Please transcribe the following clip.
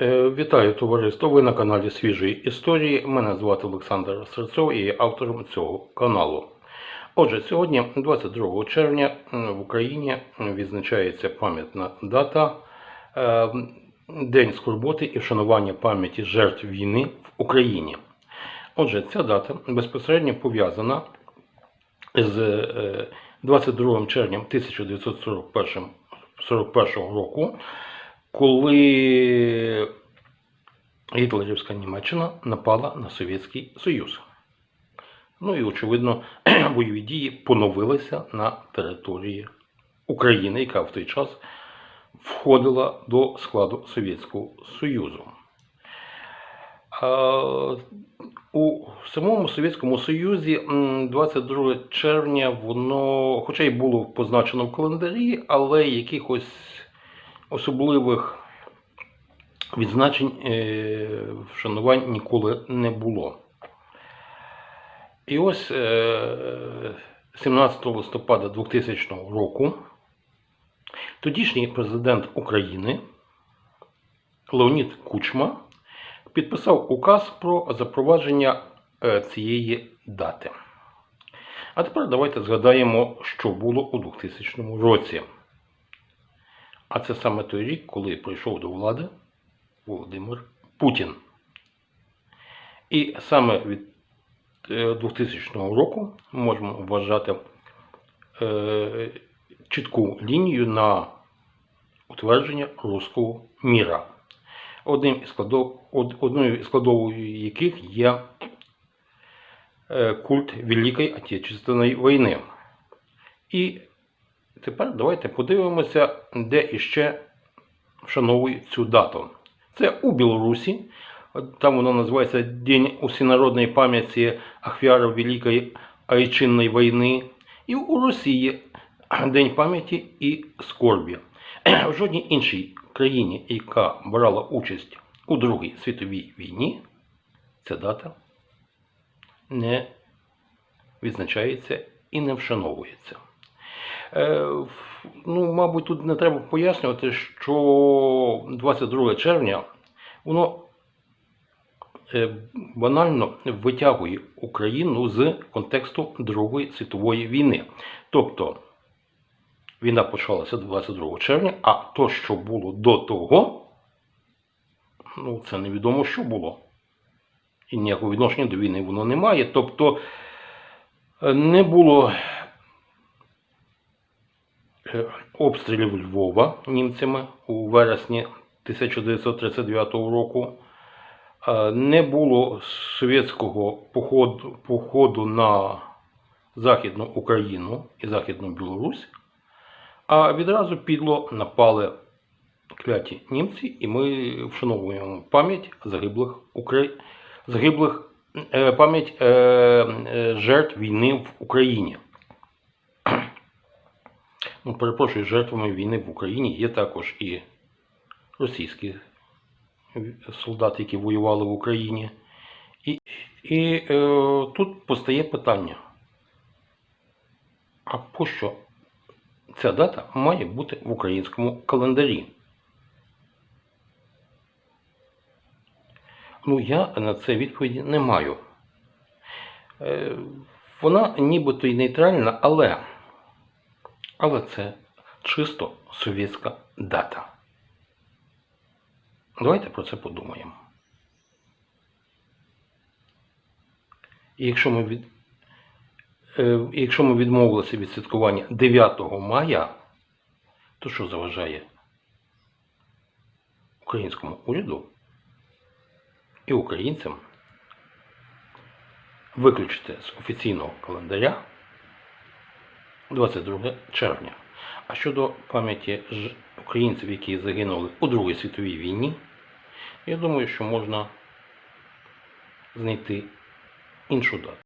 Е, Вітаю товариство! Ви на каналі Свіжої історії. Мене звати Олександр Серцов і є автором цього каналу. Отже, сьогодні, 22 червня, в Україні відзначається пам'ятна дата е, День скорботи і вшанування пам'яті жертв війни в Україні. Отже, ця дата безпосередньо пов'язана з е, 22 червня 1941 року, коли гітлерівська Німеччина напала на Совєтський Союз. Ну і, очевидно, бойові дії поновилися на території України, яка в той час входила до складу Совєтського Союзу. У самому Совєтському Союзі 22 червня воно, хоча й було позначено в календарі, але якихось особливих відзначень е, вшанувань ніколи не було. І ось е, 17 листопада 2000 року тодішній президент України Леонід Кучма підписав указ про запровадження е, цієї дати. А тепер давайте згадаємо, що було у 2000 році. А це саме той рік, коли прийшов до влади Володимир Путін. І саме від е, 2000 року можемо вважати е, чітку лінію на утвердження руського міра, одним із складов, од- одною із складовою яких є е, культ Великої Отечественної війни. І тепер давайте подивимося, де іще вшановують цю дату. Це у Білорусі. Там воно називається День усенародної пам'яті ахвярів Великої Айчинної війни. І у Росії День пам'яті і скорбі. В жодній іншій країні, яка брала участь у Другій світовій війні, ця дата не відзначається і не вшановується. Е, ну, мабуть, тут не треба пояснювати, що 22 червня воно е, банально витягує Україну з контексту Другої світової війни. Тобто війна почалася 22 червня, а то, що було до того, ну, це невідомо, що було. І ніякого відношення до війни воно не має. Тобто е, не було обстрілів Львова німцями у вересні 1939 року. Е, Не було совєтського походу, походу на Західну Україну і Західну Білорусь, а відразу підло напали кляті німці, і ми вшановуємо пам'ять загиблих Укра... загиблих е, пам'ять е, жертв війни в Україні. Ну, перепрошую, жертвами війни в Україні є також і російські солдати, які воювали в Україні. І, і е, тут постає питання: а пощо ця дата має бути в українському календарі? Ну, я на це відповіді не маю. Е, вона нібито й нейтральна, але, але це чисто совєтська дата. Давайте про це подумаємо. І якщо ми, від, е, якщо ми відмовилися від святкування 9 мая, то що заважає українському уряду і українцям виключити з офіційного календаря 22 червня. А щодо пам'яті українців, які загинули у Другій світовій війні, я думаю, що можна знайти іншу дату.